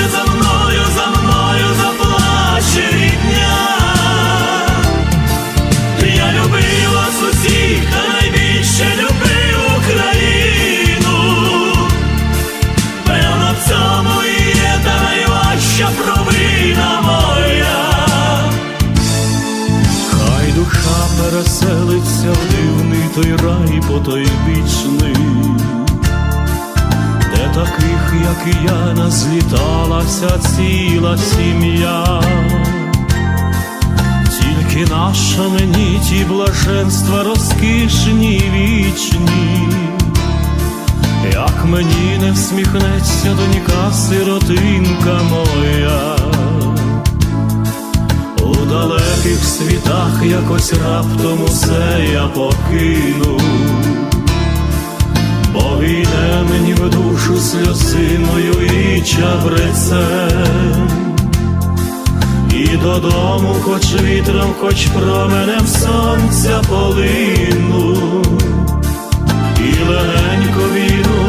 Плачте за мною, за мною заплаче. Я любив вас усіх, найбільше любив Україну. Певно, в цьому і є та найважча провина моя. Хай душа переселиться в дивний той рай потойбічний, таких, як і я, назліталася ціла сім'я. Тільки наша мені ті блаженства розкішні вічні, як мені не всміхнеться донька сиротинка моя, у далеких світах якось раптом усе я покину, бо війне мені душу сльозиною і чабрецем, і додому, хоч вітром, хоч променем сонця полину, і легенько віру.